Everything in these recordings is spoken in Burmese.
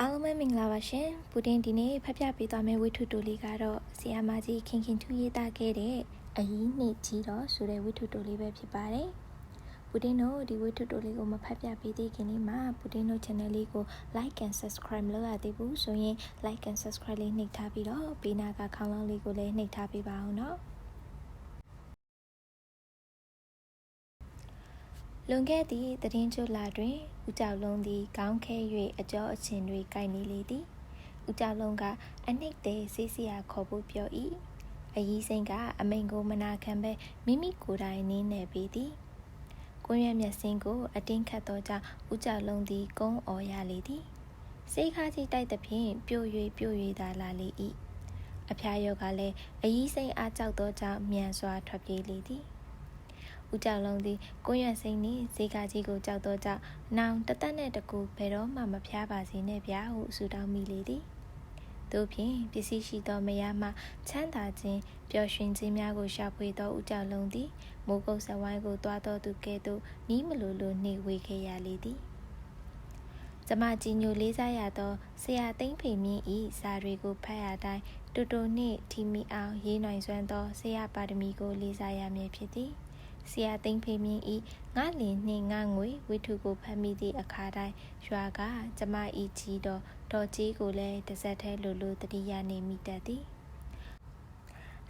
အားလုံးပဲမင်္ဂလာပါရှင်။ပူတင်ဒီနေ့ဖတ်ပြပေးသွားမယ့်ဝိထုတိုလေးကတော့ဆီယာမကြီးခင်ခင်ထူးရေးသားခဲ့တဲ့အယီးနှစ်ကြီးတော့ဆိုတဲ့ဝိထုတိုလေးပဲဖြစ်ပါတယ်။ပူတင်တို့ဒီဝိထုတိုလေးကိုမဖတ်ပြပေးသေးခင်လေးမှာပူတင်တို့ channel လေးကို like and subscribe လုပ်ရသေးဘူးဆိုရင် like and subscribe လေးနှိပ်ထားပြီးတော့ဘေးနာကခေါင်းလောင်းလေးကိုလည်းနှိပ်ထားပေးပါအောင်နော်။လွန်ခဲ့သည့်တည်င်းကျွလာတွင် ဦးကြောက်လုံးသည်ခေါင်းခဲ၍အကျော်အချင်တွေကိုက်နေလေသည်ဦးကြောက်လုံးကအနှိတ်သေးဆေးစရာခေါ်ဖို့ပြော၏အယီးစိန်ကအမိန်ကိုမနာခံပဲမိမိကိုယ်တိုင်နင်းနေပေသည်ကွန်းရမျက်စင်းကိုအတင်းခတ်သောကြောင့်ဦးကြောက်လုံးသည်ကုန်းအော်ရလေသည်စိတ်ခါကြီးတိုက်သဖြင့်ပြို့၍ပြို့၍သာလာလေ၏အဖျားရောကလည်းအယီးစိန်အားကြောက်သောကြောင့်မြန်စွာထွက်ပြေးလေသည် ဦးကြောက်လုံးသည်ကိုရွံ့စိမ့်နှင့်ဇေကကြီးကိုကြောက်သောကြောင့်နောင်တသက်နဲ့တကူဘယ်တော့မှမဖျားပါစေနဲ့ဗျာဟုဆုတောင်းမိလေသည်တို့ဖြင့်ပစ္စည်းရှိသောမယားမှချမ်းသာခြင်းပျော်ရွှင်ခြင်းများကိုရှာဖွေသောဦးကြောက်လုံးသည်မိုးကုတ်ဆဝိုင်းကိုတွားတော်သူကဲ့သို့နီးမလိုလိုနှိဝေခဲ့ရလေသည်ကျမကြီးညိုလေးစားရသောဆရာသိမ့်ဖေမြင့်ဤစာတွေကိုဖတ်ရတိုင်းတူတူနှင့်ထီမီအောင်ရေးနိုင်စွမ်းသောဆရာပါရမီကိုလေးစားရမည်ဖြစ်သည် ဆရာသိမ့်ဖေမြင့်ဤငါလင်နှင့်ငါငွေဝိထုကိုဖမ်းမိသည့်အခါတိုင်းရွာကကျမဤကြီးတော်တော်ကြီးကိုလည်းတစ်ဆက်တည်းလိုလိုတတိယနေမိတတ်သည်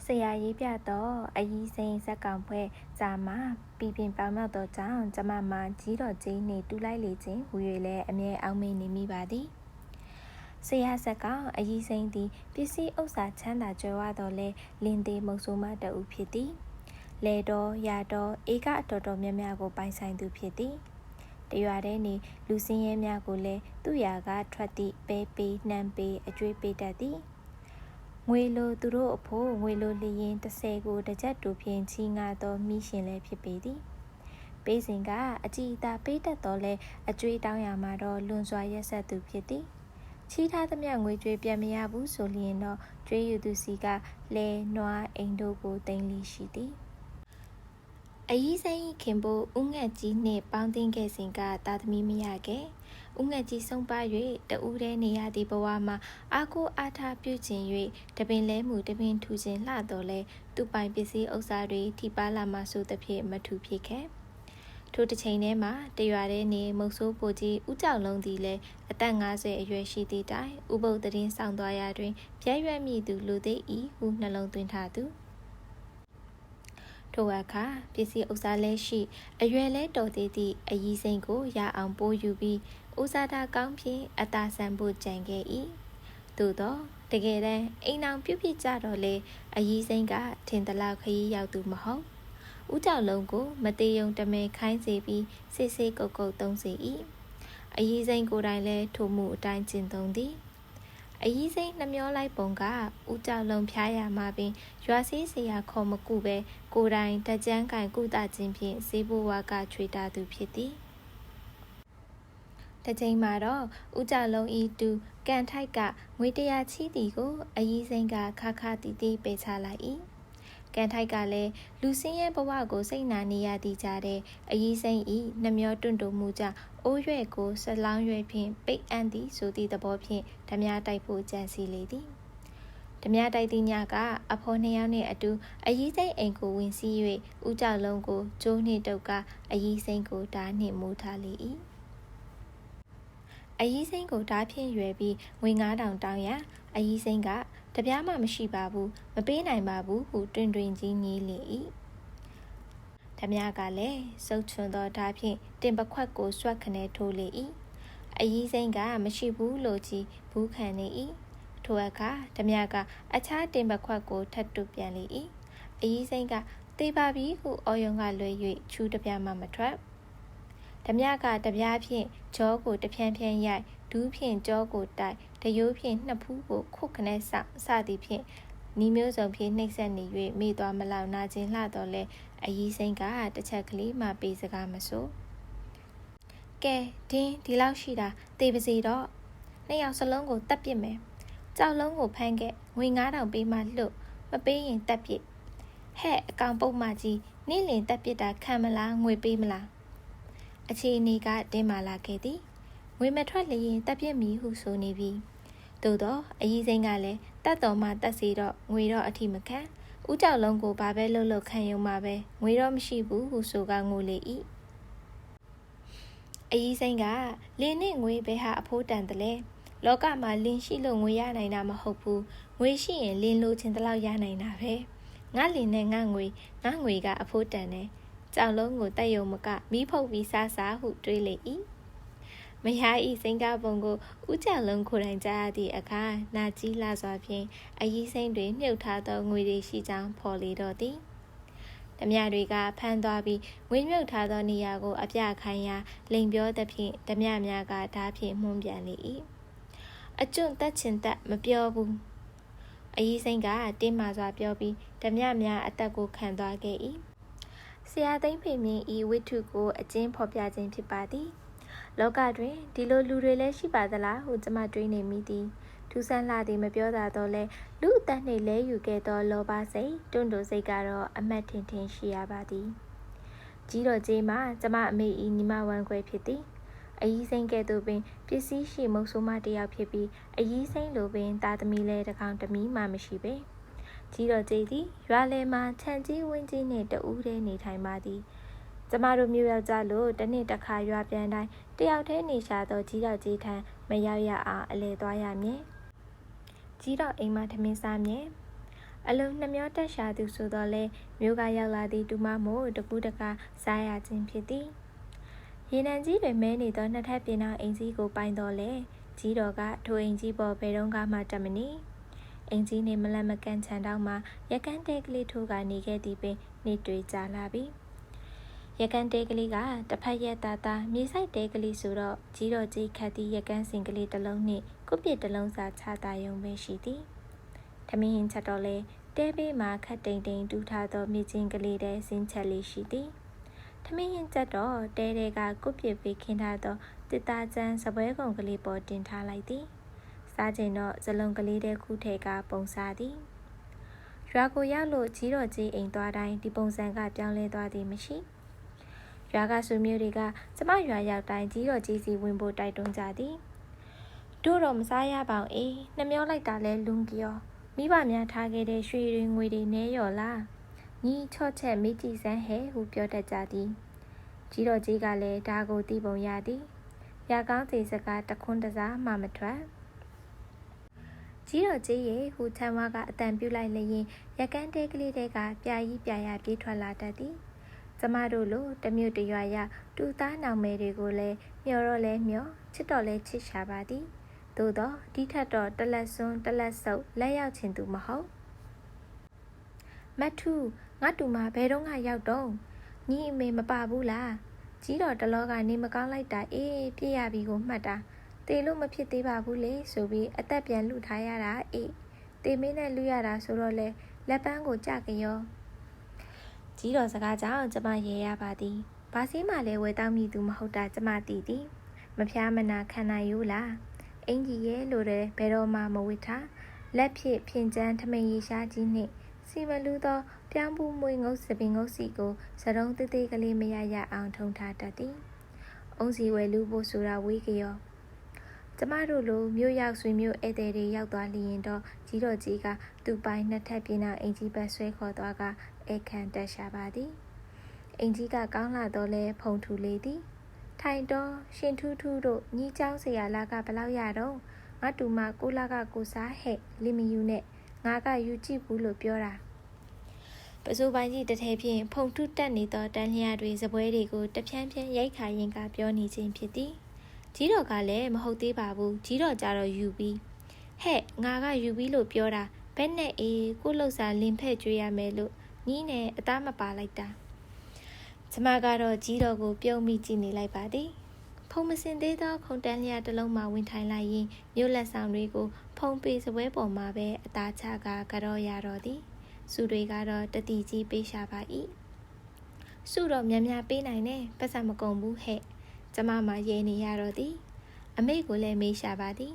ဆရာရေးပြတော့အယီးစိန်ဇက်ကောင်ဖွဲ့ဇာမပြည်ပင်ပေါင်းမြောက်သောကြောင့်ကျမမှာကြီးတော်ကြီးနေတူလိုက်လေခြင်းဟူ၍လည်းအမြဲအောင်မေ့နေမိပါသည်ဆရာဆက်ကောင်အယီးစိန်သည်ပစ္စည်းဥစ္စာချမ်းသာကြွယ်ဝတော်လဲလင်းသေးမုတ်ဆိုးမတအုပ်ဖြစ်သည် လေတော်ရတော်ဧကအတော်တော်များများကိုပိုင်ဆိုင်သူဖြစ်သည်တရွာတဲ့နေလူစင်းရဲများကိုလည်းသူ့ရာကထွက်သည့်ပဲပေးနှမ်းပေးအကျွေးပေးတတ်သည်ငွေလိုသူတို့အဖို့ငွေလိုလျင်30ကိုတစ်ချက်တူဖြင့်ချီငါသောမိရှင်လည်းဖြစ်ပေသည်ပေးစဉ်ကအကြည်အသာပေးတတ်တော်လဲအကျွေးတောင်းရမှာတော့လွန်စွာရက်ဆက်သူဖြစ်သည်ချီးထားသမျှငွေကြွေးပြန်မရဘူးဆိုလျင်တော့ကျွေးယူသူစီကလဲနွားအိမ်တို့ကိုတင်လီရှိသည် အကြီးစိန်ခင်ဖို့ဦးငှက်ကြီးနှင့်ပေါင်းတင်ခဲ့စဉ်ကတာသမီမရခဲ့ဦးငှက်ကြီးဆုံးပါ၍တဦးတည်းနေရသည့်ဘဝမှာအာကိုအားထားပြုခြင်း၍တပင်လဲမှုတပင်ထူခြင်းလှတော်လဲသူပိုင်ပစ္စည်းဥစ္စာတွေထိပါလာမှဆိုသဖြင့်မထူဖြစ်ခဲ့ထိုတစ်ချိန်ထဲမှာတရွာထဲနေမုတ်ဆိုးပိုကြီးဥကြောက်လုံးသည်လည်းအသက်50အရွယ်ရှိသည့်တိုင်ဥပုပ်တရင်ဆောင်သွားရာတွင်ပြည့်ရွက်မိသူလူသိဤဟုနှလုံးသွင်းထားသူ ထိုအခါပစ္စည်းဥစားလဲရှိ အရွယ်လဲတော်သေးသည့်အကြီးစိန်ကိုရအောင်ပိုးယူပြီးဥစားတာကောင်းဖြင့်အသာဆန်ဖို့ကြံခဲ့၏သို့သောတကယ်တမ်းအိမ်အောင်ပြုတ်ပြကြတော့လေအကြီးစိန်ကထင်သလောက်ခရီးရောက်သူမဟုတ်ဦးကြောင်လုံးကိုမသေးယုံတမဲခိုင်းစေပြီးစစ်စစ်ကုတ်ကုတ်သုံးစေ၏အကြီးစိန်ကိုယ်တိုင်လဲထိုမှုအတိုင်းကျင့်သုံးသည် အကြီးစိမ့်နှမျောလိုက်ပုံကဦးကြောက်လုံးဖျားရမှာပင်ရွာစည်းစရာခေါ်မကူပဲကိုယ်တိုင်တကြမ်းကင်ကုသခြင်းဖြင့်ဈေးဘဝကချွေတာသူဖြစ်သည်တချိန်မှာတော့ဦးကြလုံးဤတူကန်ထိုက်ကငွေတရာချီးတီကိုအကြီးစိမ့်ကခါခါတီတီပေချလိုက်၏ ကန်ထိုက်ကလည်းလူစင်းရဲ့ဘဝကိုစိတ်နာနေရသည့်ကြတဲ့အကြီးစိမ့်ဤနှမျောတွန့်တုံမှုကြောင့်အိုးရွဲ့ကိုဆလောင်းရွယ်ဖြင့်ပိတ်အံ့သည်ဆိုသည့်သဘောဖြင့်ဓမြတိုက်ဖို့ကြံစီလေသည်ဓမြတိုက်သည့်ညကအဖော်နှစ်ယောက်နှင့်အတူအကြီးစိမ့်အိမ်ကိုဝင်စီး၍ဦးကြောက်လုံးကိုကျိုးနှင့်တုပ်ကအကြီးစိမ့်ကိုဓာနှင့်မိုးထားလေ၏အကြီးစိမ့်ကိုဓာဖြင့်ရွယ်ပြီးငွေ9000တောင်းရန် အကြီးစိမ့်ကတပြားမှမရှိပါဘူးမပေးနိုင်ပါဘူးဟုတွင်တွင်ကြီးငီးလေ၏ဓမြကလည်းစုပ်ချွန်သောဓာဖြင့်တင်ပခွက်ကိုဆွတ်ခနဲထိုးလေ၏အကြီးစိမ့်ကမရှိဘူးလို့ကြီးဘူးခံနေ၏ထိုအခါဓမြကအခြားတင်ပခွက်ကိုထပ်တုပြန်လေ၏အကြီးစိမ့်ကသေပါပြီဟုအော်ယုံကလွှဲ၍ချူးတပြားမှမထွက်ဓမြကတပြားဖြင့်ဂျောကိုတဖြန်းဖြန်းရိုက်ဒူးဖြင့်ကြောကိုတိုက် တရိုးဖြင့်နှစ်ဖူးကိုခုတ်ခနဲဆောက်စသည်ဖြင့်နီမျိုးစုံဖြင့်နှိပ်စက်နေ၍မိသွားမလောက်နာကျင်လှတော့လဲအကြီးစိမ့်ကတစ်ချက်ကလေးမှပေးစကားမဆိုကဲဒင်းဒီလောက်ရှိတာသေပါစီတော့နှစ်ယောက်စလုံးကိုတက်ပစ်မယ်ကြောက်လုံးကိုဖမ်းခဲ့ငွေ9000ပေးမှလွတ်မပေးရင်တက်ပစ်ဟဲ့အကောင်ပုတ်မကြီးနေ့လင်တက်ပစ်တာခံမလားငွေပေးမလားအခြေအနေကတင်းမာလာခဲ့သည်ငွေမထွက်လျင်တပ်ပြစ်မီဟုဆိုနေပြီ သို့တော့အကြီးစိမ့်ကလည်းတတ်တော်မှတတ်စီတော့ငွေတော့အထိမခံဦးကြောက်လုံးကိုဘာပဲလှုပ်လှုပ်ခံရုံမှာပဲငွေတော့မရှိဘူးဟုဆိုကငိုလေ၏အကြီးစိမ့်ကလင်းနဲ့ငွေဘဲဟာအဖိုးတန်တယ်လေလောကမှာလင်းရှိလို့ငွေရနိုင်တာမဟုတ်ဘူးငွေရှိရင်လင်းလိုချင်တလောက်ရနိုင်တာပဲငါလင်းနဲ့ငါငွေငါငွေကအဖိုးတန်တယ်ကြောင်လုံးကိုတက်ယုံမကမီးဖုတ်ပြီးစားစားဟုတွေးလေ၏ မယားဤစိန်ကပုံကိုဥကြလုံးခိုတိုင်ကြားသည့်အခါနာကြီးလာစွာဖြင့်အကြီးစိမ့်တွင်မြုပ်ထားသောငွေတွေရှိကြောင်းဖော်လေတော့သည်ဓမြတွေကဖမ်းသွားပြီးငွေမြုပ်ထားသောနေရာကိုအပြခိုင်းရာလိန်ပြောသဖြင့်ဓမြများကဓာဖြင့်မှုန်ပြန်လေ၏အကျွန့်တက်ချင်တက်မပြောဘူးအကြီးစိမ့်ကတင်းမာစွာပြောပြီးဓမြများအသက်ကိုခံသွားခဲ့၏ဆရာသိမ့်ဖေမြင့်ဤဝိထုကိုအကျဉ်းဖော်ပြခြင်းဖြစ်ပါသည် လောကတွင်ဒီလိုလူတွေလည်းရှိပါသလားဟုကျမတွေးနေမိသည်ထူးဆန်းလာသည်မပြောတာတော့လဲလူအသက်နှင့်လဲယူခဲ့သောလောဘစိတ်တွန့်တိုစိတ်ကတော့အမတ်ထင်ထင်ရှိရပါသည်ကြီးတော်ကြီးမှာကျမအမေဤညီမဝမ်းခွဲဖြစ်သည်အကြီးစိမ့်ကဲ့သို့ပင်ပစ္စည်းရှိမုတ်ဆိုးမတယောက်ဖြစ်ပြီးအကြီးစိမ့်လိုပင်တာသမီလဲတကောင်တမီမှမရှိပေကြီးတော်ကြီးသည်ရွာလယ်မှာခြံကြီးဝင်းကြီးနှင့်တူးတည်းနေထိုင်ပါသည်ကျမတို့မြို့ယောက်ျားလို့တစ်နှစ်တစ်ခါရွာပြန်တိုင်း တယောက်တည်းနေရှာသောကြီးတော်ကြီးထံမရောက်ရအောင်အလဲသွားရမည်ကြီးတော်အိမ်မှာထမင်းစားမည်အလုံးနှမျောတက်ရှာသူဆိုတော့လေမြို့ကရောက်လာသည့်တူမမို့တကူးတကားစားရခြင်းဖြစ်သည်ရေနံကြီးတွင်မဲနေသောနှစ်ထပ်ပြင်အောင်အိမ်ကြီးကိုပိုင်တော်လေကြီးတော်ကထိုအိမ်ကြီးပေါ်ဘယ်တော့မှတမနီအိမ်ကြီးနေမလတ်မကန်ချန်တောင်းမှာရကန်းတဲကလေးထိုးကနေခဲ့သည်ပင်နေတွေ့ကြလာပြီ။ ရကန်တဲကလေးကတစ်ဖက်ရက်သားသားမြေဆိုင်တဲကလေးဆိုတော့ကြီးတော်ကြီးခတ်သည့်ရကန်စင်ကလေးတစ်လုံးနှင့်ကုပစ်တစ်လုံးစာချတာယုံပဲရှိသည်။ထမင်းဟင်းချက်တော့လဲတဲဘေးမှာခတ်တိမ်တိမ်တူးထားသောမြေချင်းကလေးတဲ့စင်းချက်လေးရှိသည်။ထမင်းဟင်းချက်တော့တဲတဲကကုပစ်ပေးခင်းထားသောတစ်သားချမ်းစပွဲကုံကလေးပေါ်တင်ထားလိုက်သည်။စားချိန်တော့ဇလုံးကလေးတဲ့ခုထဲကပုံစားသည်။ရွာကိုရောက်လို့ကြီးတော်ကြီးအိမ်သွားတိုင်းဒီပုံစံကပြောင်းလဲသွားသည်မရှိ။ ရွာကဆွေမျိုးတွေကကျမရွာရောက်တိုင်းကြီးတော်ကြီးစီဝင်ဖို့တိုက်တွန်းကြသည်တို့တော့မစားရပါဘူးအေးနှမျောလိုက်တာလဲလွန်ကြောမိဘများထားခဲ့တဲ့ရွှေတွေငွေတွေနဲရော်လားညီချော့ချက်မိကြည့်စမ်းဟဲဟုပြောတတ်ကြသည်ကြီးတော်ကြီးကလည်းဒါကိုသိပုံရသည်ရကောင်းစီစကားတခွန်းတစားမှမထွက်ကြီးတော်ကြီးရဲ့ဟူထမ်းဝါကအတန်ပြုလိုက်လျင်ရကန်းတဲကလေးတဲကပြာကြီးပြာရပြေးထွက်လာတတ်သည် ကျမတို့လိုတမျိုးတရွာရတူသားနောင်မယ်တွေကိုလည်းမျောတော့လဲမျောချစ်တော့လဲချစ်ရှာပါသည်သို့တော့ဒီထက်တော့တလက်စွန်းတလက်ဆုပ်လက်ရောက်ချင်သူမဟုတ်မတ်ထူငါတူမဘယ်တော့ငါရောက်တော့ညီအမေမပါဘူးလားကြီးတော်တလောကနေမကောင်းလိုက်တာအေးပြည့်ရပြီကိုမှတ်တာတေလို့မဖြစ်သေးပါဘူးလေဆိုပြီးအသက်ပြန်လူထားရတာအေးတေမင်းနဲ့လူရတာဆိုတော့လေလက်ပန်းကိုကြကြရော ကြီးတော်စကားကြောင့်ကျမရေရပါသည်။ဘာစည်းမှလည်းဝယ်တောင်းမိသူမဟုတ်တာကျမသိသည်။မဖျားမနာခံနိုင်ယူလား။အင်ကြီးရဲ့လိုတဲ့ဘယ်တော့မှမဝစ်ထား။လက်ဖြစ်ဖြင်ကျန်းထမိန်ရီရှားကြီးနှင့်စီမလူသောပြောင်းပူမွေငုတ်စပင်ငုတ်စီကိုစတုံးသေးသေးကလေးမရရအောင်ထုံထားတတ်သည်။အုံစီဝယ်လူဖို့ဆိုတာဝေးကြော။ကျမတို့လိုမြို့ရောက်ဆွေမျိုးဧည့်သည်တွေရောက်သွားလျင်တော့ကြီးတော်ကြီးကသူ့ပိုင်နှစ်ထပ်ပြင်းအောင်အင်ကြီးဘက်ဆွဲခေါ်သွားက ဧကန်တက်ရှာပါသည်အင်ကြီးကကောင်းလာတော့လဲဖုံထူလေသည်ထိုင်တော့ရှင်ထူးထူးတို့ညီเจ้าဆရာလာကဘလောက်ရတော့ငါတူမကိုလာကကိုစားဟဲ့လီမီယူနဲ့ငါကယူကြည့်ဘူးလို့ပြောတာပစိုးပိုင်းကြီးတထဲဖြင့်ဖုံထုတက်နေသောတန်လျာတွေစပွဲတွေကိုတဖြန်းဖြန်းရိုက်ခါရင်ကပြောနေခြင်းဖြစ်သည်ကြီးတော်ကလည်းမဟုတ်သေးပါဘူးကြီးတော်ကြတော့ယူပြီးဟဲ့ငါကယူပြီးလို့ပြောတာဘယ်နဲ့အေးကိုလှုပ်စာလင်ဖက်ကြွေးရမယ်လို့ ညီးနဲ့အသားမပါလိုက်တာကျမကတော့ကြီးတော်ကိုပြုံးမိကြည့်နေလိုက်ပါသည်ဖုံမစင်သေးသောခုံတန်းလျာတစ်လုံးမှဝင်ထိုင်လိုက်ရင်မြို့လက်ဆောင်တွေကိုဖုံပေစပွဲပေါ်မှာပဲအသားချကကြောရတော့သည်စုတွေကတော့တတိကြီးပေးရှာပါ၏စုတော့များများပေးနိုင်နဲ့ပတ်စံမကုန်ဘူးဟဲ့ကျမမှရဲနေရတော့သည်အမေကိုလည်းမေးရှာပါသည်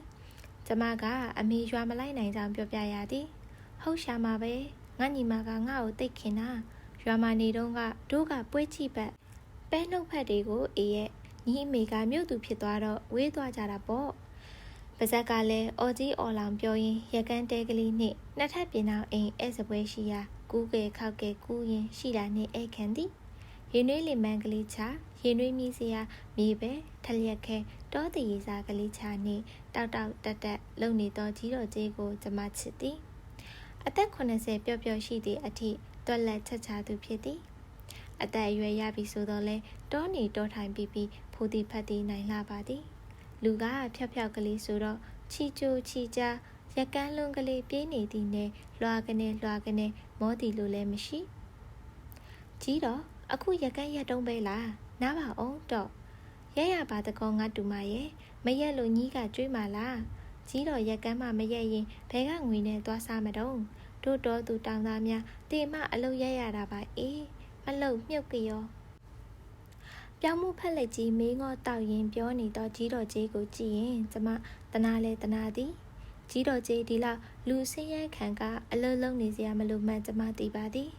ကျမကအမေရွာမလိုက်နိုင်ကြောင်းပြောပြရသည်ဟုတ်ရှာမှာပဲ ငါညီမကငါ့ကိုတိတ်ခင်တာရွာမနေတော့ကတို့ကပွဲချိပတ်ပဲနှုတ်ဖက်တွေကိုအေးရဲ့ညီအမေကမြို့သူဖြစ်သွားတော့ဝေးသွားကြတာပေါ့ပါဇက်ကလည်းအော်ကြီးအော်လောင်ပြောရင်းရကန်းတဲကလေးနှင့်နှစ်ထပ်ပြင်အောင်အိမ်အဲစပွဲရှိရာကူးကဲခောက်ကဲကူးရင်ရှိတာနှင့်အဲခံသည်ရင်နွေးလင်မန်းကလေးချရင်နွေးမြည်စရာမြေပဲထလျက်ခဲတောတရီစာကလေးချနှင့်တောက်တောက်တက်တက်လုံနေသောကြီးတော်ကြီးကိုကျမချစ်သည် အသက်80ပျော့ပျော့ရှိသည့်အထိတွက်လက်ချက်ချသူဖြစ်သည်အသက်အရွယ်ရပြီဆိုတော့လဲတောနေတောထိုင်ပြီးပြီးဖိုးတီဖတ်တီနိုင်လာပါသည်လူကဖြောက်ဖြောက်ကလေးဆိုတော့ချီချိုချီကြားရကန်းလုံးကလေးပြေးနေသည်နဲ့လွှာကနေလွှာကနေမောတီလိုလည်းမရှိကြီးတော့အခုရကန်းရက်တုံးပဲလားနားပါအောင်တော့ရရပါတကောငါတူမရဲ့မရက်လို့ညီးကကြွေးမှလား ကြီးတော်ရက်ကန်းမှမရက်ရင်ဘဲကငွေနဲ့သွားစားမတော့တို့တော်သူတောင်သားများတေမအလုတ်ရရတာပါအေးမလုတ်မြုပ်ကြောပြောင်းမှုဖက်လက်ကြီးမင်းငေါတောက်ရင်ပြောနေတော့ကြီးတော်ကြီးကိုကြည့်ရင်ကျမတနာလဲတနာသည်ကြီးတော်ကြီးဒီလောက်လူစင်းရဲခံကအလုတ်လုံးနေစရာမလိုမှန်ကျမသိပါသည်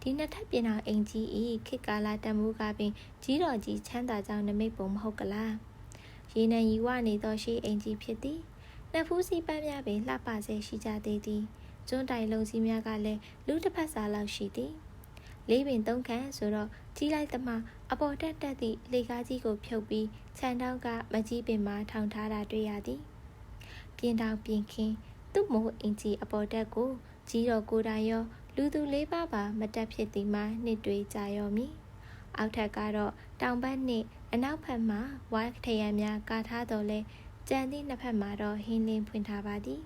ဒီနှစ်ထပ်ပြင်အောင်အင်ကြီးဤခေတ်ကာလတမိုးကပင်ကြီးတော်ကြီးချမ်းသာကြောင်းနမိတ်ပုံမဟုတ်ကလားရေနံရီဝနေသောရှိအင်ကြီးဖြစ်သည် နှစ်ဖူးစီပန်းများပင်လှပစေရှိကြသေးသည်ကျွန်းတိုင်လုံးကြီးများကလည်းလူတစ်ဖက်စာလောက်ရှိသည်လေးပင်သုံးခန့်ဆိုတော့ကြီးလိုက်သမှအပေါ်တက်တက်သည့်လေကားကြီးကိုဖြုတ်ပြီးခြံတောင်းကမကြီးပင်မှာထောင်ထားတာတွေ့ရသည်ပြင်းတောင်ပြင်းခင်းသူ့မိုးအင်ကြီးအပေါ်တက်ကိုကြီးတော်ကိုယ်တိုင်ရော လူသူလေးပါးပါမတက်ဖြစ်သည်မှာနှစ်တွေကြာရောမည်အောက်ထပ်ကတော့တောင်ဘက်နှင့်အနောက်ဘက်မှာဝိုင်းထရံများကာထားတော်လဲ ကြံသည့်နှစ်ဖက်မှာတော့ဟင်းလင်းဖွင့်ထားပါသည်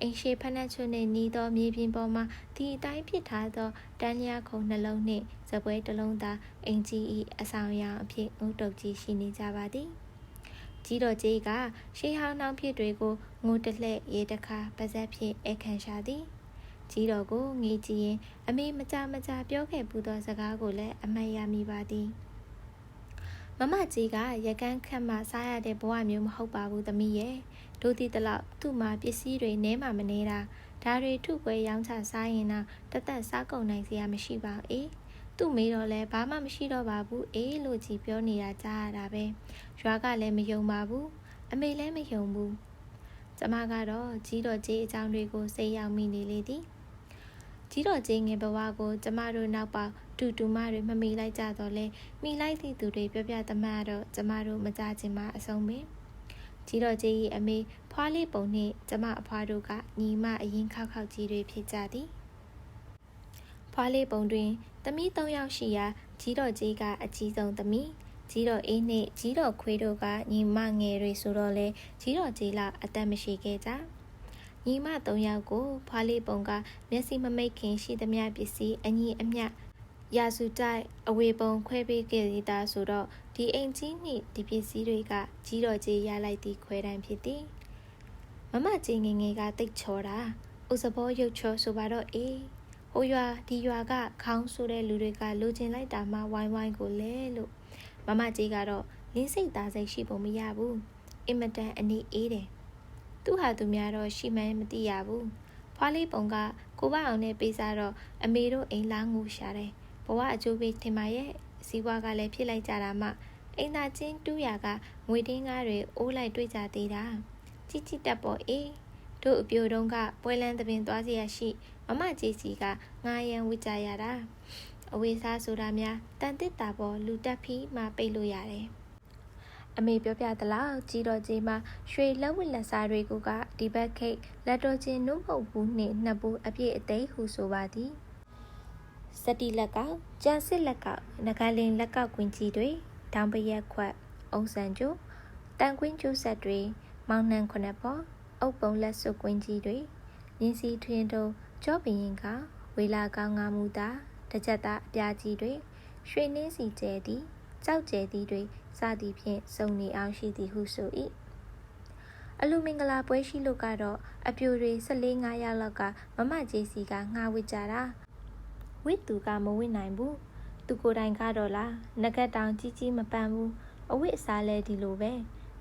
အိမ်ရှိဖက်နှက်ချွနှင့်နီးသောမြေပြင်ပေါ်မှာဒီအတိုင်းဖြစ်ထားသောတန်းလျာခုံနှလုံးနှင့်ဇပွဲတစ်လုံးသာအင်ကြီး၏အဆောင်အယောင်အဖြစ်ငုတ်တုတ်ကြီးရှိနေကြပါသည်ကြီးတော်ကြီးကရှေးဟောင်းနှောင်းဖြစ်တွေကိုငိုတလှဲ့ရေတခါပါဇက်ဖြင့်အခန့်ရှာသည်ကြီးတော်ကိုငေးကြည့်ရင်အမေမကြမကြပြောခဲ့ပူသောစကားကိုလည်းအမှတ်ရမိပါသည် မမကြီးကရကန်းခတ်မှစားရတဲ့ဘဝမျိုးမဟုတ်ပါဘူးသမီးရဲ့တို့ဒီတလောက်သူ့မှာပစ္စည်းတွေနဲမှမနေတာဒါတွေထုပွဲရောင်းချစားရင်တော့တသက်စားကုန်နိုင်စရာမရှိပါအေးသူ့မေးတော့လဲဘာမှမရှိတော့ပါဘူးအေးလို့ကြီးပြောနေတာကြားရတာပဲရွာကလည်းမယုံပါဘူးအမေလည်းမယုံဘူးကျမကတော့ကြီးတော်ကြီးအကြောင်းတွေကိုစိတ်ရောက်မိနေလေသည်ကြီးတော်ကြီးငယ်ဘဝကိုကျမတို့နောက်ပေါက် တူတူမတွေမမိလိုက်ကြတော့လဲမိလိုက်သည့်သူတွေပြောပြသမှတော့ကျမတို့မကြခြင်းမအဆုံးပင်ကြီးတော်ကြီးအမေဖွားလေးပုံနှင့်ကျမအဖွားတို့ကညီမအရင်ခောက်ခောက်ကြီးတွေဖြစ်ကြသည်ဖွားလေးပုံတွင်သမီး၃ယောက်ရှိရာကြီးတော်ကြီးကအကြီးဆုံးသမီးကြီးတော်အေးနှင့်ကြီးတော်ခွေးတို့ကညီမငယ်တွေဆိုတော့လေကြီးတော်ကြီးလောက်အသက်မရှိခဲ့ကြညီမ၃ယောက်ကိုဖွားလေးပုံကမျက်စိမမိတ်ခင်ရှိသမျှပစ္စည်းအညီအမျှ ရာစုတိုက်အဝေပုံခွဲပေးခဲ့သည်သားဆိုတော့ဒီအိမ်ကြီးနှင့်ဒီပစ္စည်းတွေကကြီးတော်ကြီးရလိုက်သည့်ခွဲတန်းဖြစ်သည်မမကြီးငငယ်ကတိတ်ချောတာဥစဘောရုပ်ချောဆိုပါတော့အေးဟိုရွာဒီရွာကခေါင်းဆိုတဲ့လူတွေကလိုချင်လိုက်တာမှဝိုင်းဝိုင်းကိုလဲလို့မမကြီးကတော့လင်းစိတ်သားစိတ်ရှိပုံမရဘူးအင်မတန်အနေအေးတယ်သူဟာသူများတော့ရှိမှန်းမသိရဘူးဖွားလေးပုံကကိုဘအောင်နဲ့ပေးစားတော့အမေတို့အိမ်လာငိုရှာတယ် ဘဝအကျိုးပေးထင်ပါရဲ့စီးပွားကလည်းဖြစ်လိုက်ကြတာမှအိမ်သာချင်းတူးရကငွေတင်းကားတွေအိုးလိုက်တွေ့ကြသေးတာជីជីတက်ပေါ်အေးတို့အပြိုတုံးကပွဲလန်းသပင်သွားစီရရှိမမကြီးစီကငားရန်ဝစ်ကြရတာအဝေးစားဆိုတာများတန်တစ်တာပေါ်လူတက်ဖီးမှပိတ်လို့ရတယ်အမေပြောပြသလားကြီးတော်ကြီးမှာရွှေလက်ဝတ်လက်စားတွေကဒီဘက်ခိတ်လက်တော်ချင်းနုမဟုတ်ဘူးနှင့်နှစ်ဘူးအပြည့်အသိဟုဆိုပါသည် စတိလက်ကကြံစစ်လက်ကငကလင်လက်ကကွင်းကြီးတွေတောင်ပရက်ခွက်အုံစံကျိုးတန်ကွင်းကျိုးဆက်တွေမောင်နှံခုနှစ်ပေါ်အုပ်ပုံလက်စွပ်ကွင်းကြီးတွေရင်းစီထွင်းတို့ကြောပင်ရင်ကဝေလာကောင်းငါမူတာတကြက်သားအပြားကြီးတွေရွှေနှင်းစီကျဲသည်ကြောက်ကျဲသည်တွေစသည်ဖြင့်စုံနေအောင်ရှိသည်ဟုဆို၏အလူမင်္ဂလာပွဲရှိလို့ကတော့အပြိုတွေ14 5ရောက်လောက်ကမမကြီးစီကငှားဝစ်ကြတာ ဝစ်သူကမဝစ်နိုင်ဘူးသူကိုယ်တိုင်ကတော့လားငကက်တောင်ကြီးကြီးမပန်းဘူးအဝစ်အစားလဲဒီလိုပဲ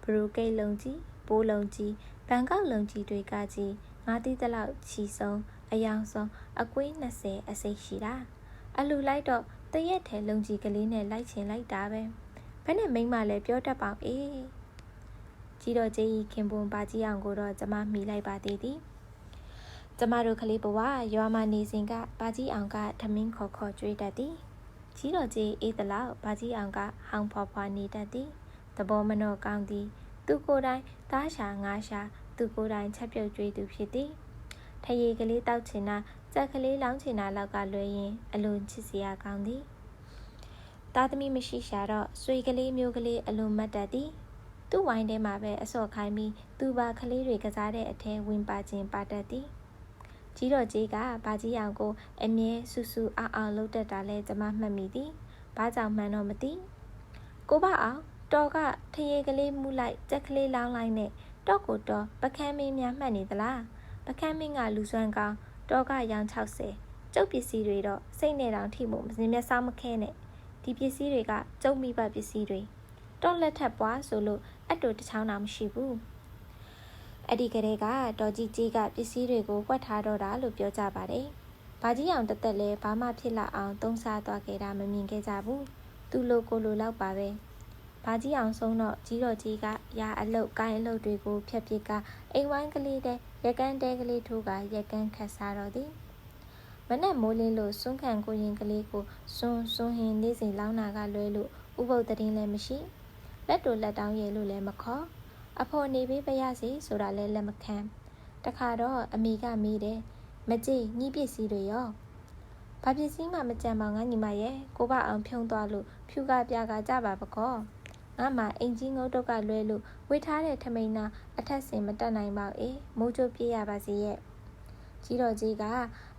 ဘရူကိတ်လုံကြီးပိုးလုံကြီးဘန်ကောက်လုံကြီးတွေကကြီးငါးတိတလောက်ချီဆုံးအယောင်ဆုံးအကွေး20အစိတ်ရှိတာအလူလိုက်တော့တရက်ထဲလုံကြီးကလေးနဲ့လိုက်ချင်လိုက်တာပဲဘဘယ်နဲ့မိမလဲပြောတတ်ပါအေးကြီးတော်ကြီးခင်ပွန်ပါကြီးအောင်ကိုတော့ကျမမိလိုက်ပါသေးသည် ကျမတို့ကလေးဘဝရွာမှာနေစဉ်ကပါကြီးအောင်ကထမင်းခေါ်ခေါ်ကြွေးတတ်သည်ကြီးတော်ကြီးအေးတလောက်ပါကြီးအောင်ကဟောင်းဖွားဖွားနေတတ်သည်သဘောမနှော့ကောင်းသည် သူကိုယ်တိုင်သားရှာငါးရှာသူကိုယ်တိုင်ချက်ပြုတ်ကြွေးသူဖြစ်သည်ထရေကလေးတောက်ချင်တာစက်ကလေးလောင်းချင်တာလောက်ကလွယ်ရင်အလွန်ချစ်စရာကောင်းသည်သားသမီးမရှိရှာတော့ဆွေကလေးမျိုးကလေးအလွန်မတ်တတ်သည်သူ့ဝိုင်းထဲမှာပဲအစော့ခိုင်းပြီးသူပါကလေးတွေကစားတဲ့အထဲဝင်ပါခြင်းပါတတ်သည် ကြီးတော်ကြီးကဘာကြီးအောင်ကိုအမြဲဆူဆူအောင်အောင်လှုပ်တတ်တာလဲကျမမှတ်မိသည်ဘာကြောင့်မှန်းတော့မသိကိုဘအောင်တော်ကထရေကလေးမူလိုက်ကြက်ကလေးလောင်းလိုက်နဲ့တော့ကိုတော့ပကန်းမင်းများမှတ်နေသလားပကန်းမင်းကလူစွမ်းကောင်းတော့ကရောင်60ကျုပ်ပစ္စည်းတွေတော့စိတ်နဲ့တောင်ထိမို့မစင်မျက်စောင်းမခဲနဲ့ဒီပစ္စည်းတွေကကျုပ်မိဘပစ္စည်းတွေတော့လက်ထပ်ပွားဆိုလို့အတူတချောင်းတောင်မရှိဘူး အဲ့ဒီကလေးကတော်ကြီးကြီးကပစ္စည်းတွေကိုကွက်ထားတော့တာလို့ပြောကြပါတယ်။ဘာကြီးအောင်တသက်လဲဘာမှဖြစ်လာအောင်သုံးစားသွားခဲ့တာမမြင်ခဲ့ကြဘူး။သူ့လိုကိုလိုလောက်ပါပဲ။ဘာကြီးအောင်ဆုံးတော့ကြီးတော်ကြီးကရာအလုတ်ကိုင်းအလုတ်တွေကိုဖြတ်ပစ်ကအိမ်ဝိုင်းကလေးတဲ့ရက်ကန်းတဲကလေးထိုးကရက်ကန်းခတ်စားတော့သည်။မနဲ့မိုးလင်းလို့စွန်းခံကိုရင်ကလေးကိုစွန်းစွန်းဟင်နေစဉ်လောင်းနာကလွဲလို့ဥပုပ်တရင်လည်းမရှိ။လက်တို့လက်တောင်းရဲလို့လည်းမခေါ်။ အဖော်နေပေးပရစီဆိုတာလဲလက်မခံတခါတော့အမိကမေးတယ်မကြည့်ညီပစ္စည်းတွေရောဘာပစ္စည်းမှမကြံပါငါညီမရဲ့ကိုကအောင်ဖြုံသွားလို့ဖြူကပြကကြပါပကောငါမှအင်ကြီးငုတ်တုတ်ကလွဲလို့ဝေထားတဲ့ထမိန်နာအထက်စင်မတက်နိုင်ပါအေးမိုးချိုးပြေးရပါစီရဲ့ကြီးတော်ကြီးက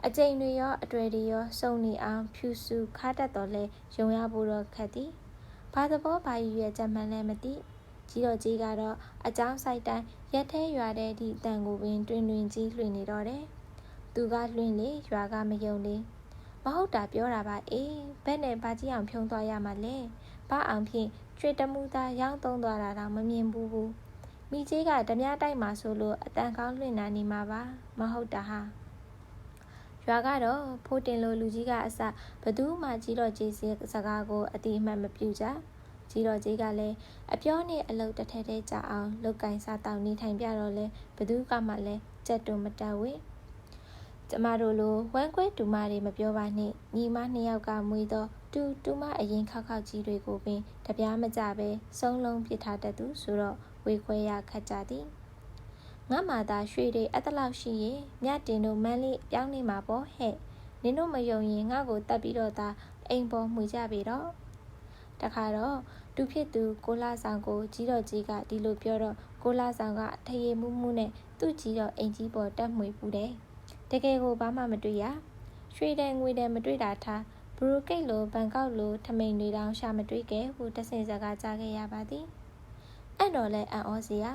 အကျိန်တွေရောအတွေ့တွေရောစုံနေအောင်ဖြူစုခါတတ်တော်လဲယုံရဖို့တော့ခက်သည်ဘာသဘောဘာရည်ရွယ်ချက်မှန်းလဲမသိ ကြီးတော်ကြီးကတော့အကြောင်းဆိုင်တိုင်းရက်ထဲရွာတဲ့ဒီတန်ကိုပင်တွင်တွင်ကြီးလွှင့်နေတော့တယ်။သူကလွှင့်လေရွာကမယုံလေ။မဟုတ်တာပြောတာပါအေးဘက်နဲ့ဘာကြီးအောင်ဖြုံးသွားရမှာလဲ။ဘာအောင်ဖြင့်ကျွေတမှုသားရောင်းသုံးသွားတာတော့မမြင်ဘူးဘူး။မိကြီးကဓမြတိုက်မှာဆိုလို့အတန်ကောင်းလွှင့်နာနေမှာပါ။မဟုတ်တာဟာ။ရွာကတော့ဖိုးတင်လိုလူကြီးကအစဘသူမှကြီးတော့ကြီးစကားကိုအတိအမှတ်မပြုကြ။ ကြီးတော်ကြီးကလည်းအပြောနဲ့အလုပ်တစ်ထက်တည်းကြအောင်လုတ်ကင်စားတောင်းနေထိုင်ပြတော့လဲဘသူကမှလည်းကြက်တုံမတက်ဝေးကျမတို့လိုဝမ်းကွဲတူမတွေမပြောပါနဲ့ညီမနှစ်ယောက်ကမွေးတော့တူတူမအရင်ခောက်ခောက်ကြီးတွေကိုပင်တပြားမကြပဲစုံလုံးပစ်ထားတတ်သူဆိုတော့ဝေခွဲရခတ်ကြသည်ငါမှသာရွှေတွေအတလောက်ရှိရင်မြတင်တို့မန်းလေးပြောင်းနေမှာပေါ့ဟဲ့နင်တို့မယုံရင်ငါ့ကိုတတ်ပြီးတော့သာအိမ်ပေါ်မှွေကြပြီတော့တခါတော့ တူဖြစ်သူကိုလာဆောင်ကိုကြီးတော်ကြီးကဒီလိုပြောတော့ကိုလာဆောင်ကထရေမှုမှုနဲ့သူ့ကြီးတော်အိမ်ကြီးပေါ်တက်မှွေပူတယ်တကယ်ကိုဘာမှမတွေ့ရရွှေတဲ့ငွေတဲ့မတွေ့တာထားဘရူကိတ်လိုဘန်ကောက်လိုထမိန်တွေတောင်ရှာမတွေ့ခဲ့ဟုတဆင်စကားကြားခဲ့ရပါသည်အဲ့တော့လဲအံ့ဩစရာ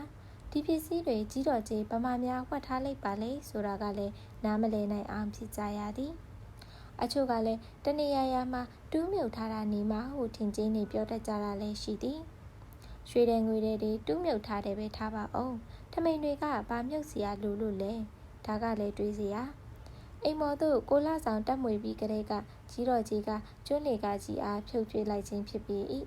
ဒီပစ္စည်းတွေကြီးတော်ကြီးဗမာများဝှက်ထားလိုက်ပါလေဆိုတာကလည်းနားမလည်နိုင်အောင်ဖြစ်ကြရသည် အချို့ကလည်းတနေရာရာမှာတူးမြုပ်ထားတာနေမှာဟုထင်ကြီးနေပြောတတ်ကြတာလည်းရှိသည်ရွှေတဲ့ငွေတွေတူးမြုပ်ထားတယ်ပဲထားပါအောင်ထမိန်တွေကဘာမြုပ်စရာလိုလို့လဲဒါကလည်းတွေးစရာအိမ်မော်တို့ကိုလာဆောင်တက်မွေပြီးကလေးကကြီးတော်ကြီးကကျွန်းလေကကြီးအားဖြုတ်ကျွေးလိုက်ခြင်းဖြစ်ပြီး၏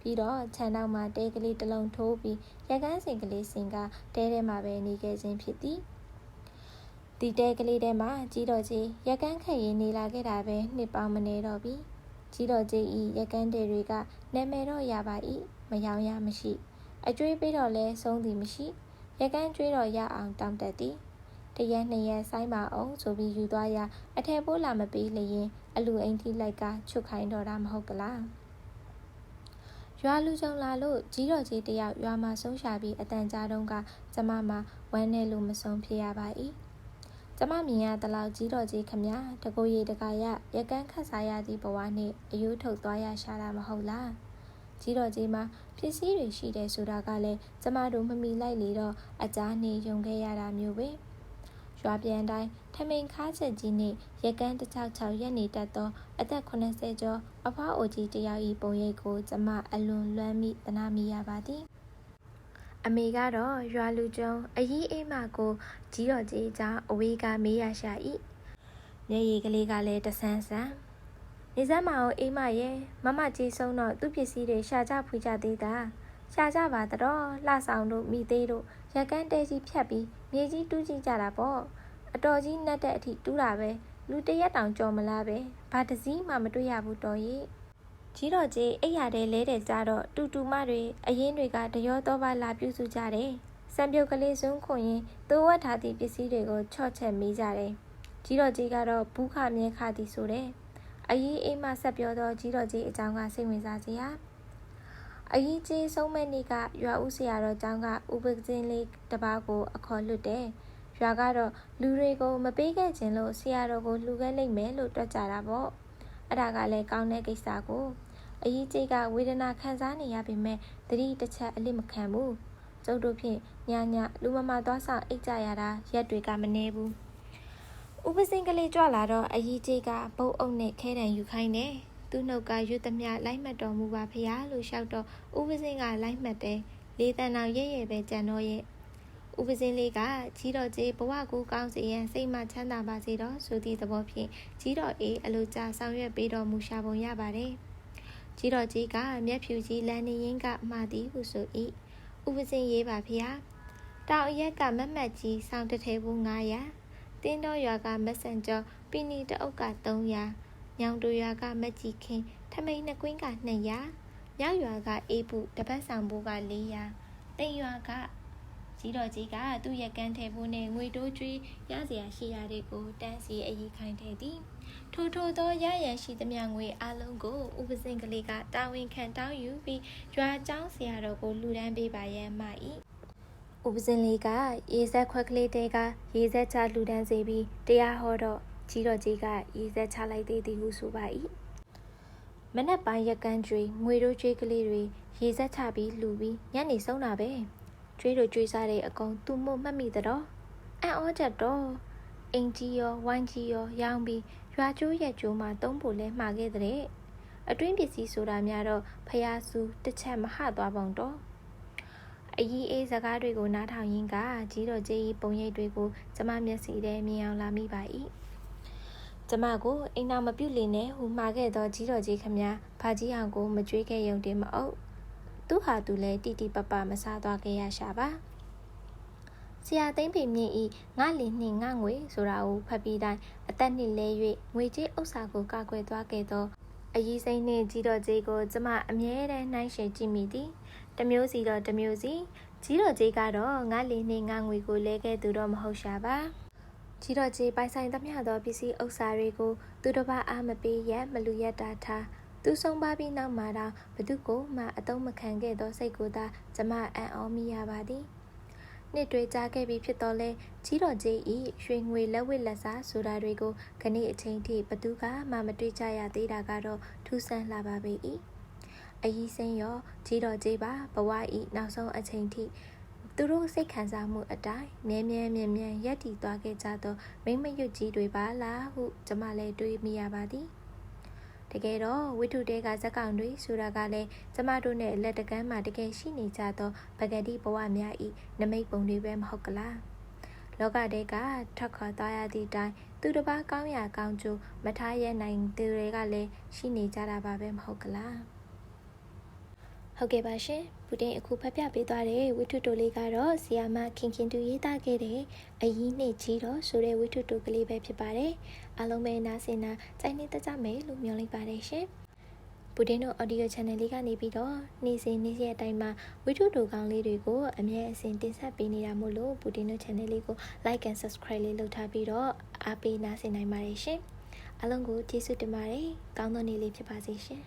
ပြီးတော့ခြံနောက်မှာတဲကလေးတစ်လုံးထိုးပြီးရကန်းစင်ကလေးစင်ကတဲထဲမှာပဲနေခဲ့ခြင်းဖြစ်သည် ဒီတဲကလေးထဲမှာကြီးတော်ကြီးရက်ကန်းခက်ရင်နေလာခဲ့တာပဲနှစ်ပေါင်းမနေတော့ပြီကြီးတော်ကြီးဤရက်ကန်းတဲတွေကနာမည်တော့ရပါ၏မယောင်ရမရှိ အကျွေးပေးတော့လဲဆုံးသည်မရှိရက်ကန်းကျွေးတော့ရအောင်တောင်းတသည်တရက်နှစ်ရက်ဆိုင်ပါအောင်ဆိုပြီးယူသွားရအထက်ပိုးလာမပေးလျင်အလူအိမ်ထိလိုက်ကချွတ်ခိုင်းတော့တာမဟုတ်ကလားရွာလူကြုံလာလို့ကြီးတော်ကြီးတယောက်ရွာမှာဆုံးရှာပြီးအတန်ကြားတုန်းကကျမမှာဝမ်းနဲ့လို့မဆုံးဖြစ်ရပါ၏ ကျမမြင်ရတလောက်ကြီးတော်ကြီးခမတကိုရီတကာရရကန်းခတ်စားရသည့်ဘဝနှင့်အယူထုတ်သွားရရှာတာမဟုတ်လားကြီးတော်ကြီးမှာပစ္စည်းတွေရှိတယ်ဆိုတာကလည်းကျမတို့မမီလိုက်လေတော့အကြားနေယုံခဲ့ရတာမျိုးပဲရွာပြန်တိုင်းထမိန်ခါချက်ကြီးနှင့်ရကန်းတစ်ချောက်ချောက်ရက်နေတတ်သောအသက်80ကျော်အဖွားအိုကြီးတယောက်၏ပုံရိပ်ကိုကျမအလွန်လွမ်းမိသနာမိရပါသည် အမေကတော့ရွာလူကျုံအကြီးအိမ်မကိုကြီးတော်ကြီးကြောင့်အဝေးကမေးရရှာ၏မျက်ရည်ကလေးကလည်းတဆန်းဆန်းနေစမ်းမအောင်အေးမရဲ့မမကြီးဆုံးတော့သူ့ပစ္စည်းတွေရှာကြဖွေကြသေးတာရှာကြပါတော့လှဆောင်တို့မိသေးတို့ရက်ကန်းတဲကြီးဖြတ်ပြီးမြေကြီးတူးကြည့်ကြတာပေါ့အတော်ကြီးနှက်တဲ့အထိတူးတာပဲလူတရက်တောင်ကြော်မလားပဲဘာတစည်းမှမတွေ့ရဘူးတော်ကြီး ကြီးတော်ကြီးအိယာတဲ့လဲတဲ့ကြတော့တူတူမတွေအရင်တွေကတရောတော့ပါလာပြုစုကြတယ်စံပြုတ်ကလေးစွန်းခွန်ရင်သိုးဝတ်ထားသည့်ပစ္စည်းတွေကိုချော့ချက်မိကြတယ်ကြီးတော်ကြီးကတော့ဘူးခမြဲခသည်ဆိုတဲ့အကြီးအိမ်မဆက်ပြောတော့ကြီးတော်ကြီးအကြောင်းကစိတ်ဝင်စားစရာအကြီးကြီးဆုံးမဲ့နေ့ကရွာဦးဆရာတော်ကျောင်းကဥပဇင်းလေးတစ်ပါးကိုအခေါ်လွတ်တယ်ရွာကတော့လူတွေကိုမပေးခဲ့ခြင်းလို့ဆရာတော်ကိုလှူခဲ့လိမ့်မယ်လို့တွက်ကြတာပေါ့အဲ့ဒါကလည်းကောင်းတဲ့ကိစ္စကို အကြီးကြီးကဝေဒနာခံစားနေရပေမဲ့တတိတစ်ချက်အလစ်မခံဘူးကျုပ်တို့ဖြင့်ညညလူမမသွားဆောင်အိတ်ကြရတာရက်တွေကမနေဘူးဥပစင်ကလေးကြွလာတော့အကြီးကြီးကဘုတ်အုပ်နဲ့ခဲတံယူခိုင်းတယ်သူ့နှုတ်ကရွတ်သမျှလိုက်မှတ်တော်မူပါဖရားလို့လျှောက်တော့ဥပစင်ကလိုက်မှတ်တယ်လေးတန်အောင်ရဲရဲပဲကြံတော့ရဲ့ဥပစင်းလေးကကြီးတော်ကြီးဘဝကူကောင်းစေရန်စိတ်မှချမ်းသာပါစေတော့ဆိုသည့်သဘောဖြင့်ကြီးတော်အေးအလိုကြဆောင်ရွက်ပေးတော်မူရှာပုံရပါတယ်။ ကြီးတော်ကြီးကမျက်ဖြူကြီးလန်နေရင်ကမှားသည်ဟုဆို၏ဥပစင်ရေးပါဖျားတောင်အရက်ကမတ်မတ်ကြီးစောင်းတထဲဘူး900တင်းတော်ရွာကမက်ဆန်ဂျာပီနီတအုပ်က300ညောင်တူရွာကမက်ကြီးခင်းထမိန်နှကွင်းက200မြောက်ရွာကအေးပုတပတ်ဆောင်ဘူးက400တိမ်ရွာကကြီးတော်ကြီးကသူ့ရက်ကန်းထဲဘူးနဲ့ငွေတိုးကျွေးရစရာရှိရာတွေကိုတန်းစီအည်ခိုင်းထည့်သည် ထိုထိုသောရရန်ရှိသမျှငွေအလုံးကိုဥပစင်ကလေးကတာဝန်ခံတောင်းယူပြီးရွာကျောင်းဆရာတော်ကိုလူဒန်းပေးပါရန်မှ၏ဥပစင်လေးကရေဆက်ခွက်ကလေးတဲကရေဆက်ချလူဒန်းစေပြီးတရားဟောတော့ကြီးတော်ကြီးကရေဆက်ချလိုက်သေးသည်ဟုဆိုပါ၏မနက်ပိုင်းရက်ကန်းကျွေးငွေတို့ကျွေးကလေးတွေရေဆက်ချပြီးလူပြီးညနေဆုံးတာပဲကျွေးတို့ကျွေးစားတဲ့အကုန်သူ့မို့မှတ်မိသတော့အံ့ဩချက်တော့အင်ကြီးရောဝိုင်းကြီးရောရောင်းပြီး ရွာကျိုးရက်ကျိုးမှာသုံးဖို့လဲမှာခဲ့တဲ့အတွင်းပစ္စည်းဆိုတာများတော့ဖျားစုတစ်ချက်မဟသွားပုံတော့အကြီးအေးစကားတွေကိုနားထောင်ရင်းကကြီးတော်ကြီးပုံရိပ်တွေကိုကျမမျက်စိထဲမြင်အောင်လာမိပါ၏ကျမကိုအိမ်နာမပြုတ်လေနဲ့ဟူမှာခဲ့သောကြီးတော်ကြီးခမဖာကြီးအောင်ကိုမကြွေးခဲ့ရုံတင်မအုပ်သူဟာသူလည်းတိတိပပမစားသွားခဲ့ရရှာပါ ဆရာသိမ့်ဖေမြင့်ဤငါလီနှင့်ငါငွေဆိုတာကိုဖတ်ပြီးတိုင်းအသက်နှစ်လဲ၍ငွေကြေးဥစ္စာကိုကာကွယ်သွားခဲ့သောအကြီးစိမ့်နှင့်ကြီးတော်ကြီးကိုကျမအမြဲတမ်းနှိုင်းယှဉ်ကြည့်မိသည်တမျိုးစီတော့တမျိုးစီကြီးတော်ကြီးကတော့ငါလီနှင့်ငါငွေကိုလဲခဲ့သူတော့မဟုတ်ရှာပါကြီးတော်ကြီးပိုင်ဆိုင်သမျှသောပစ္စည်းဥစ္စာတွေကိုသူတစ်ပါးအားမပေးရမလူရတာထားသူဆုံးပါပြီးနောက်မှာတော့ဘသူကိုမှအတုံးမခံခဲ့သောစိတ်ကိုသာကျမအံ့ဩမိရပါသည် နှစ်တွေကြာခဲ့ပြီဖြစ်တော့လဲကြီးတော်ကြီးဤရွှေငွေလက်ဝစ်လက်စားဆိုတာတွေကိုခဏအချိန်ထိဘသူကမှမတွေ့ကြရသေးတာကတော့ထူးဆန်းလာပါပေ၏အကြီးစင်းရောကြီးတော်ကြီးပါဘဝဤနောက်ဆုံးအချိန်ထိသူတို့စိတ်ခံစားမှုအတိုင်းမြဲမြဲမြဲမြဲရက်တည်သွားခဲ့ကြသောမိမရွတ်ကြီးတွေပါလားဟုကျမလည်းတွေးမိရပါသည် တကယ်တော့ဝိထုတဲကဇက်ကောင်တွေဆိုတာကလည်းကျမတို့နဲ့လက်တကမ်းမှာတကယ်ရှိနေကြသောပဂတိဘဝများဤနမိတ်ပုံတွေပဲမဟုတ်ကလားလောကတဲကထွက်ခွာသွားရသည့်တိုင်သူတစ်ပါးကောင်းရာကောင်းကျိုးမထားရနိုင်သူတွေကလည်းရှိနေကြတာပါပဲမဟုတ်ကလားဟုတ်ကဲ့ပါရှင်ပူတင်အခုဖတ်ပြပေးသွားတဲ့ဝိထုတိုလေးကတော့ဆီယာမခင်ခင်တူရေးသားခဲ့တဲ့အရင်နှစ်ကြီးတော့ဆိုတဲ့ဝိထုတိုကလေးပဲဖြစ်ပါတယ် အားလုံးပဲနားဆင်နာကြိုက်နေတကြမယ်လို့မျှော်လင့်ပါတယ်ရှင်ပူတင်တို့ audio channel လေးကနေပြီးတော့နေ့စဉ်နေ့ရက်အတိုင်းမှာဝိထုတိုကောင်းလေးတွေကိုအမြဲအစဉ်တင်ဆက်ပေးနေတာမို့လို့ပူတင်တို့ channel လေးကို like and subscribe လေးလုပ်ထားပြီးတော့အားပေးနားဆင်နိုင်ပါတယ်ရှင်အားလုံးကိုကျေးဇူးတင်ပါတယ်ကောင်းသောနေ့လေးဖြစ်ပါစေရှင်